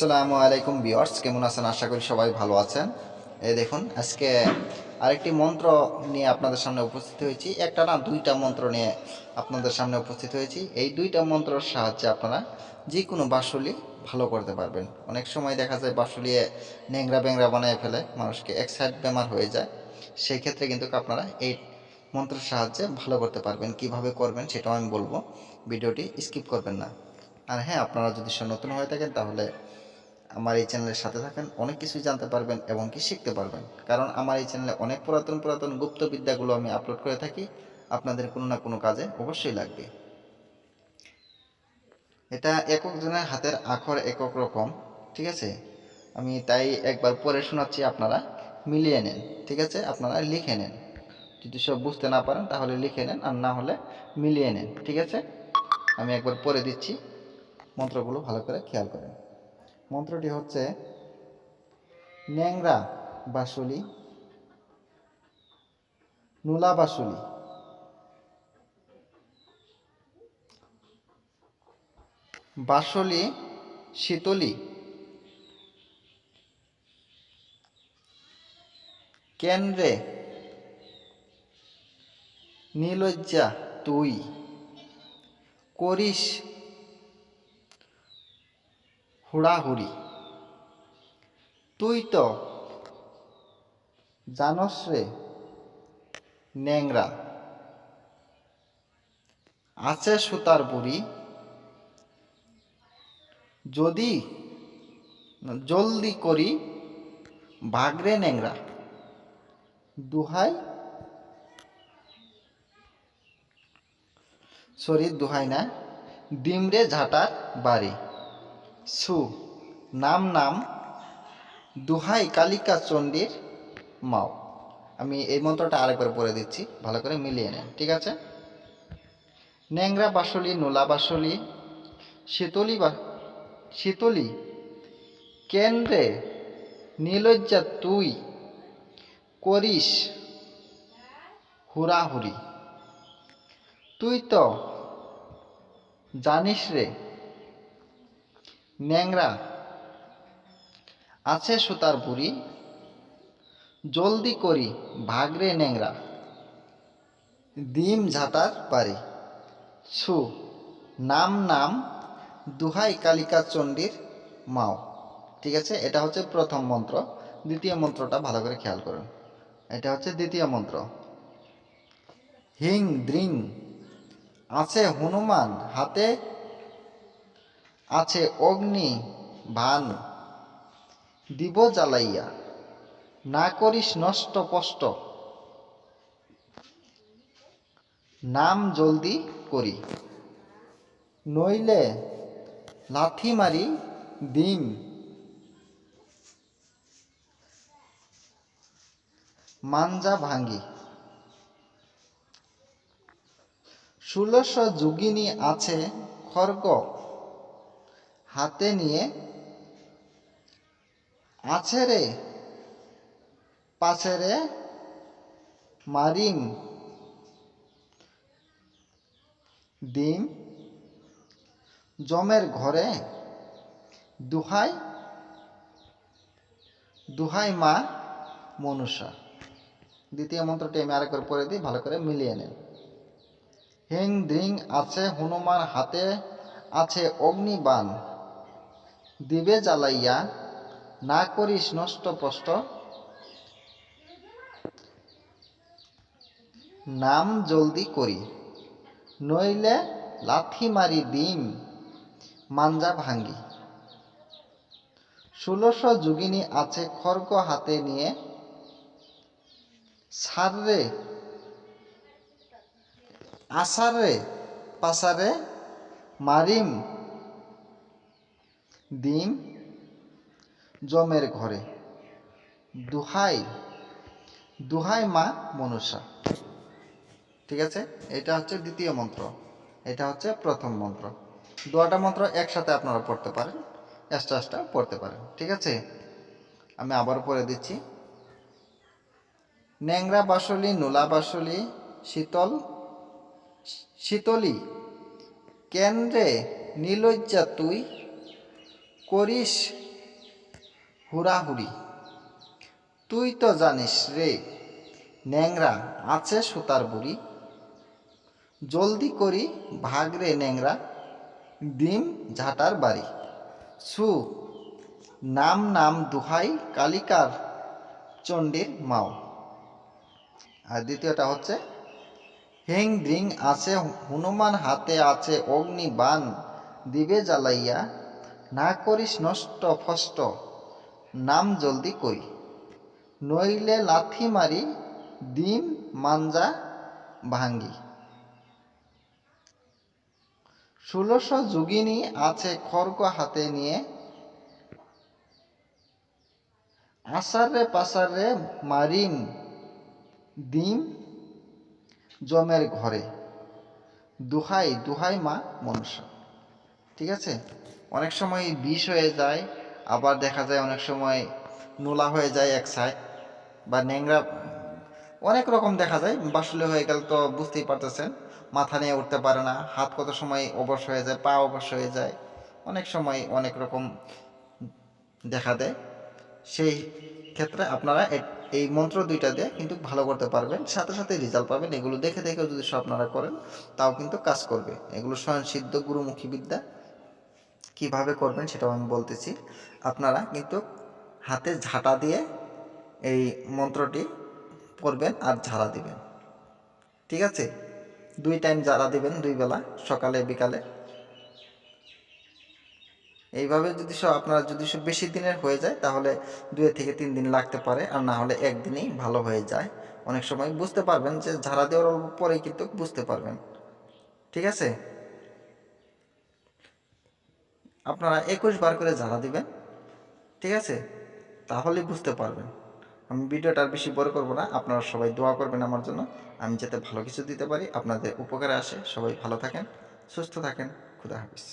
আসসালামু আলাইকুম বিয়ার্স কেমন আছেন? আশা করি সবাই ভালো আছেন। এই দেখুন, আজকে আরেকটি মন্ত্র নিয়ে আপনাদের সামনে উপস্থিত হয়েছি। একটা না, দুইটা মন্ত্র নিয়ে আপনাদের সামনে উপস্থিত হয়েছি। এই দুইটা মন্ত্রর সাহায্যে আপনারা যে কোনো বাসুলি ভালো করতে পারবেন। অনেক সময় দেখা যায় বাসুলিয়ে ন্যাংরা ব্যাংরা বানিয়ে ফেলে, মানুষকে এক সাইড বেমার হয়ে যায়। সেই ক্ষেত্রে কিন্তু আপনারা এই মন্ত্রের সাহায্যে ভালো করতে পারবেন। কীভাবে করবেন সেটাও আমি বলব। ভিডিওটি স্কিপ করবেন না। আর হ্যাঁ আপনারা যদি নতুন হয়ে থাকেন তাহলে আমার এই চ্যানেলের সাথে থাকেন, অনেক কিছুই জানতে পারবেন এবং কি শিখতে পারবেন। কারণ আমার এই চ্যানেলে অনেক পুরাতন পুরাতন গুপ্ত বিদ্যাগুলো আমি আপলোড করে থাকি। আপনাদের কোনো না কোনো কাজে অবশ্যই লাগবে। এটা একক জনের হাতের আখর একক রকম, ঠিক আছে? আমি তাই একবার পরে শোনাচ্ছি আপনারা, মিলিয়ে নেন, ঠিক আছে? আপনারা লিখে নেন। যদি সব বুঝতে না পারেন, তাহলে লিখে নেন, আর না হলে মিলিয়ে নেন, ঠিক আছে? আমি একবার পরে দিচ্ছি। মন্ত্রগুলো ভালো করে খেয়াল করেন। মন্ত্রটি হচ্ছে ন্যাংরা বাসুলি নুলা বাসুলি। বাসলি শীতলি। কেন্দ্রে নীলজ্জা তুই। করিস হুড়াহুড়ি। তুই তো জানস রে, ন্যাংরা। আছে সুতার বুড়ি। যদি জলদি করি, ভাগরে ন্যাংরা। দুহাই? সরি, দুহাই না। ডিমরে ঝাঁটার বাড়ি। সু। নাম নাম দুহাই কালিকা চণ্ডীর মাও। আমি এই মন্ত্রটা আরেকবার পড়ে দিচ্ছি, ভালো করে মিলিয়ে নেন, ঠিক আছে? ন্যাংরা বাসলি, নোলা বাসলি, শীতলি বা, শীতলি কেন্দ্রে নীলজ্জা তুই, করিস হুড়াহুড়ি। তুই তো জানিস রে ন্যাংরা। আছে সুতার বুড়ি। জলদি করি, ভাগরে ন্যাংরা। ডিম ঝাঁটার পারি। সু নাম নাম, দুহাই কালিকা চণ্ডীর মাও। ঠিক আছে? এটা হচ্ছে প্রথম মন্ত্র। দ্বিতীয় মন্ত্রটা ভালো করে খেয়াল করুন। এটা হচ্ছে দ্বিতীয় মন্ত্র। হিং, দ্রিং। আছে হনুমান, হাতে আছে অগ্নি, ভান। দিব জ্বালাইয়া। না করিস নষ্ট কষ্ট। নাম জলদি করি। নইলে লাথি মারি ডিম মাঞ্জা ভাঙ্গি ষোলশ যোগিনী আছে খর্গ হাতে নিয়ে আছে রে, পাছে রে, মারিম। ডিম জমের ঘরে, দুহাই দুহাই মা মনুষা। দ্বিতীয় মন্ত্রটি আমি আরেকবার পরে দিই, ভালো করে মিলিয়ে নেন। হিং দ্রিং আছে হনুমান হাতে, আছে অগ্নিবাণ। দিবে জ্বালাইয়া, না করিস নষ্ট কষ্ট। নাম জলদি করি, নইলে লাথি মারি ডিম মাঞ্জা ভাঙ্গি। ষোলশ যোগিনী আছে খর্গ হাতে নিয়ে সাররে আসারে পাসারে মারিম। ডিম জমের ঘরে। দুহাই দুহাই মা মনুষা ঠিক আছে? এটা হচ্ছে দ্বিতীয় মন্ত্র। এটা হচ্ছে প্রথম মন্ত্র। দুটা মন্ত্র একসাথে আপনারা পড়তে পারেন এক্সট্রা এক্সট্রা পড়তে পারেন। ঠিক আছে? আমি আবার পড়ে দিচ্ছি। ন্যাংরা বাসলি, নোলা বাসলি, শীতল, শীতলি। কেন্দ্রে নীলজ্জা তুই? করিস? হুড়াহুড়ি। তুই তো জানিস রে, ন্যাংরা আছে সুতার বুড়ি। জলদি করি ভাগ রে ন্যাংরা, ডিম ঝাঁটার বাড়ি। সু, নাম নাম দুহাই কালিকার চণ্ডীর মাও। আর দ্বিতীয়টা হচ্ছে হেং দ্রিং আছে হনুমান হাতে আছে অগ্নিবাণ দিবে জ্বালাইয়া না করিস নষ্ট ফষ্ট, নাম জলদি করি নইলে লাথি মারি ডিম মাঞ্জা ভাঙ্গি। ষোলোশো যোগিনী আছে খড়গ হাতে নিয়ে। আসারে পাসারে মারিম ডিম জমের ঘরে। দুহাই দুহাই মা মনসা। ঠিক আছে? অনেক সময় বিষ হয়ে যায়, আবার দেখা যায় অনেক সময় নোলা হয়ে যায় এক সাইড বা ন্যাংরা, অনেক রকম দেখা যায়, বাসুলে হয়ে গেলে তো বুঝতেই পারতেছেন, মাথা নিয়ে উঠতে পারে না, হাত কত সময় অবশ হয়ে যায়, পা অবশ হয়ে যায়, অনেক সময় অনেক রকম দেখা দেয়। সেই ক্ষেত্রে আপনারা এই মন্ত্র দুইটা দিয়ে কিন্তু ভালো করতে পারবেন, সাথে সাথে রেজাল্ট পাবেন, এগুলো দেখে দেখে যদি সব আপনারা করেন, তাও কিন্তু কাজ করবে। এগুলো স্বয়ং সিদ্ধ গুরুমুখী বিদ্যা কীভাবে করবেন সেটাও আমি বলতেছি। আপনারা কিন্তু হাতে ঝাঁটা দিয়ে এই মন্ত্রটি পড়বেন আর ঝাড়া দিবেন। ঠিক আছে? দুই টাইম ঝাড়া দিবেন দুই বেলা, সকালে, বিকালে। এইভাবে যদি সব আপনারা যদি সব বেশি দিনের হয়ে যায়, তাহলে দুই থেকে তিন দিন লাগতে পারে। আর না হলে একদিনেই ভালো হয়ে যায়। অনেক সময় বুঝতে পারবেন যে ঝাড়া দেওয়ার অল্প পরেই কিন্তু বুঝতে পারবেন। ঠিক আছে? আপনারা একুশ বার করে ঝাড়া দিবেন, ঠিক আছে? তাহলে বুঝতে পারবেন। আমি ভিডিওটা আর বেশি বড় করব না, আপনারা সবাই দোয়া করবেন আমার জন্য। আমি যাতে ভালো কিছু দিতে পারি, আপনাদের উপকারে আসে। সবাই ভালো থাকেন, সুস্থ থাকেন। খুদা হাফিজ।